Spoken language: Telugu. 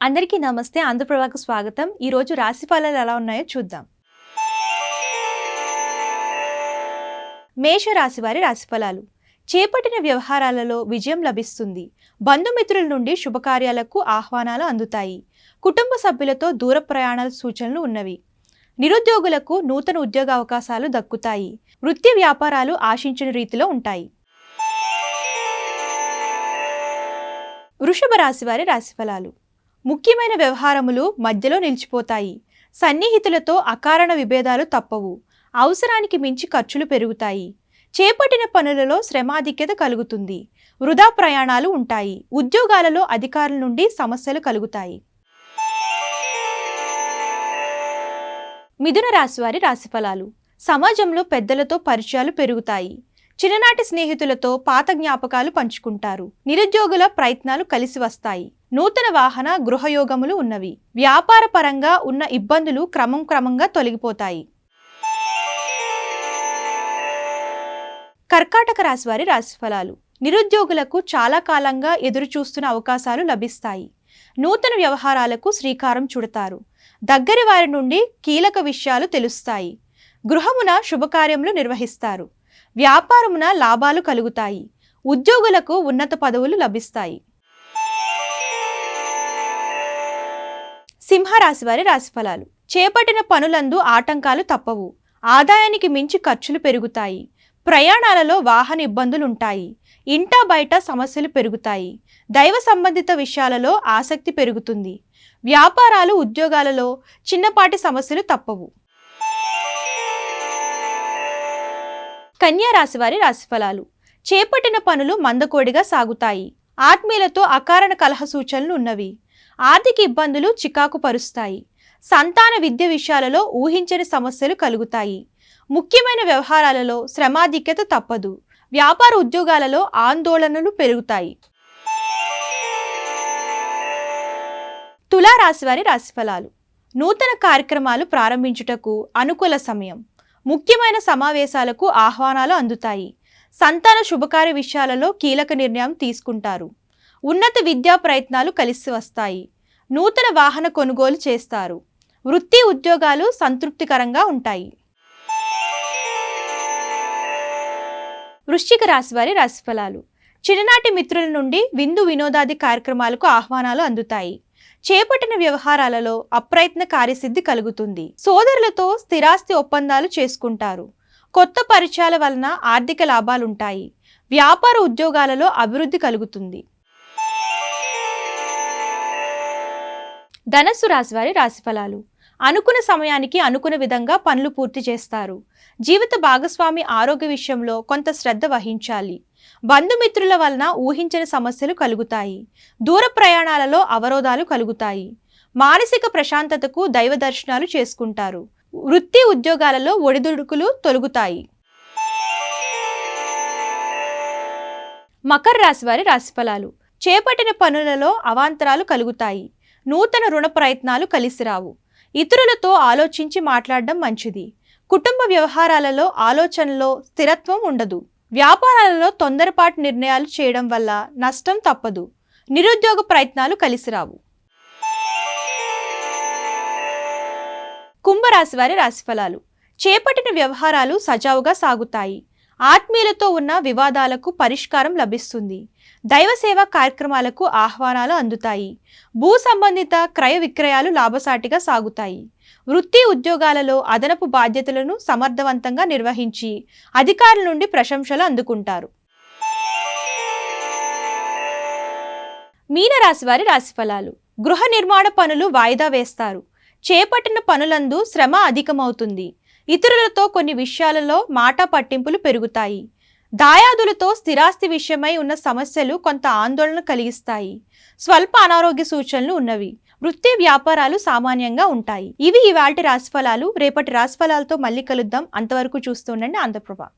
అందరికీ నమస్తే. ఆంధ్రప్రభకు స్వాగతం. ఈరోజు రాశి ఫలాలు ఎలా ఉన్నాయో చూద్దాం. మేషరాశి వారి రాశి ఫలాలు. చేపట్టిన వ్యవహారాలలో విజయం లభిస్తుంది. బంధుమిత్రుల నుండి శుభకార్యాలకు ఆహ్వానాలు అందుతాయి. కుటుంబ సభ్యులతో దూర ప్రయాణాల సూచనలు ఉన్నవి. నిరుద్యోగులకు నూతన ఉద్యోగ అవకాశాలు దక్కుతాయి. వృత్తి వ్యాపారాలు ఆశించిన రీతిలో ఉంటాయి. వృషభ రాశి వారి రాశి ఫలాలు. ముఖ్యమైన వ్యవహారములు మధ్యలో నిలిచిపోతాయి. సన్నిహితులతో అకారణ విభేదాలు తప్పవు. అవసరానికి మించి ఖర్చులు పెరుగుతాయి. చేపట్టిన పనులలో శ్రమాధిక్యత కలుగుతుంది. వృధా ప్రయాణాలు ఉంటాయి. ఉద్యోగాలలో అధికారుల నుండి సమస్యలు కలుగుతాయి. మిథున రాశివారి రాశిఫలాలు. సమాజంలో పెద్దలతో పరిచయాలు పెరుగుతాయి. చిన్ననాటి స్నేహితులతో పాత జ్ఞాపకాలు పంచుకుంటారు. నిరుద్యోగుల ప్రయత్నాలు కలిసి వస్తాయి. నూతన వాహన గృహయోగములు ఉన్నవి. వ్యాపార పరంగా ఉన్న ఇబ్బందులు క్రమం క్రమంగా తొలగిపోతాయి. కర్కాటక రాశివారి రాశిఫలాలు. నిరుద్యోగులకు చాలా కాలంగా ఎదురుచూస్తున్న అవకాశాలు లభిస్తాయి. నూతన వ్యవహారాలకు శ్రీకారం చుడతారు. దగ్గరి వారి నుండి కీలక విషయాలు తెలుస్తాయి. గృహమున శుభకార్యములు నిర్వహిస్తారు. వ్యాపారమున లాభాలు కలుగుతాయి. ఉద్యోగులకు ఉన్నత పదవులు లభిస్తాయి. సింహరాశి వారి రాశిఫలాలు. చేపట్టిన పనులందు ఆటంకాలు తప్పవు. ఆదాయానికి మించి ఖర్చులు పెరుగుతాయి. ప్రయాణాలలో వాహన ఇబ్బందులు ఉంటాయి ఇంటా బయట సమస్యలు పెరుగుతాయి. దైవ సంబంధిత విషయాలలో ఆసక్తి పెరుగుతుంది. వ్యాపారాలు ఉద్యోగాలలో చిన్నపాటి సమస్యలు తప్పవు. కన్యా రాశి వారి రాశిఫలాలు. చేపట్టిన పనులు మందకోడిగా సాగుతాయి. ఆత్మీయులతో అకారణ కలహ సూచనలు ఉన్నవి. ఆర్థిక ఇబ్బందులు చికాకు పరుస్తాయి సంతాన విద్య విషయాలలో ఊహించని సమస్యలు కలుగుతాయి. ముఖ్యమైన వ్యవహారాలలో శ్రమాధిక్యత తప్పదు. వ్యాపార ఉద్యోగాలలో ఆందోళనలు పెరుగుతాయి. తులారాశి వారి రాశిఫలాలు. నూతన కార్యక్రమాలు ప్రారంభించుటకు అనుకూల సమయం. ముఖ్యమైన సమావేశాలకు ఆహ్వానాలు అందుతాయి. సంతాన శుభకార్య విషయాలలో కీలక నిర్ణయం తీసుకుంటారు. ఉన్నత విద్యా ప్రయత్నాలు కలిసి వస్తాయి. నూతన వాహన కొనుగోలు చేస్తారు. వృత్తి ఉద్యోగాలు సంతృప్తికరంగా ఉంటాయి. వృశ్చిక రాశి వారి రాశిఫలాలు చిన్ననాటి మిత్రుల నుండి విందు వినోదాది కార్యక్రమాలకు ఆహ్వానాలు అందుతాయి. చేపట్టిన వ్యవహారాలలో అప్రయత్న కార్యసిద్ధి కలుగుతుంది. సోదరులతో స్థిరాస్తి ఒప్పందాలు చేసుకుంటారు. కొత్త పరిచయాల వలన ఆర్థిక లాభాలుంటాయి. వ్యాపార ఉద్యోగాలలో అభివృద్ధి కలుగుతుంది. ధనస్సు రాశివారి రాశిఫలాలు. అనుకున్న సమయానికి అనుకున్న విధంగా పనులు పూర్తి చేస్తారు. జీవిత భాగస్వామి ఆరోగ్య విషయంలో కొంత శ్రద్ధ వహించాలి. బంధుమిత్రుల వలన ఊహించని సమస్యలు కలుగుతాయి. దూర ప్రయాణాలలో అవరోధాలు కలుగుతాయి. మానసిక ప్రశాంతతకు దైవ దర్శనాలు చేసుకుంటారు. వృత్తి ఉద్యోగాలలో ఒడిదుడుకులు తొలుగుతాయి. మకర రాశి వారి రాశిఫలాలు. చేపట్టిన పనులలో అవాంతరాలు కలుగుతాయి. నూతన రుణ ప్రయత్నాలు కలిసిరావు ఇతరులతో ఆలోచించి మాట్లాడడం మంచిది. కుటుంబ వ్యవహారాలలో ఆలోచనలో స్థిరత్వం ఉండదు. వ్యాపారాలలో తొందరపాటు నిర్ణయాలు చేయడం వల్ల నష్టం తప్పదు. నిరుద్యోగ ప్రయత్నాలు కలిసిరావు కుంభరాశి వారి రాశిఫలాలు. చేపట్టిన వ్యవహారాలు సజావుగా సాగుతాయి. ఆత్మీయులతో ఉన్న వివాదాలకు పరిష్కారం లభిస్తుంది. దైవ సేవ కార్యక్రమాలకు ఆహ్వానాలు అందుతాయి. భూ సంబంధిత క్రయ విక్రయాలు లాభసాటిగా సాగుతాయి. వృత్తి ఉద్యోగాలలో అదనపు బాధ్యతలను సమర్థవంతంగా నిర్వహించి అధికారుల నుండి ప్రశంసలు అందుకుంటారు. మీనరాశి వారి రాశిఫలాలు గృహ నిర్మాణ పనులు వాయిదా వేస్తారు. చేపట్టిన పనులందు శ్రమ అధికమవుతుంది. ఇతరులతో కొన్ని విషయాలలో మాట పట్టింపులు పెరుగుతాయి. దాయాదులతో స్థిరాస్తి విషయమై ఉన్న సమస్యలు కొంత ఆందోళన కలిగిస్తాయి. స్వల్ప అనారోగ్య సూచనలు ఉన్నవి. వృత్తి వ్యాపారాలు సామాన్యంగా ఉంటాయి. ఇవి ఇవాటి రాశిఫలాలు. రేపటి రాశిఫలాలతో మళ్ళీ కలుద్దాం. అంతవరకు చూస్తుండండి ఆంధ్రప్రభ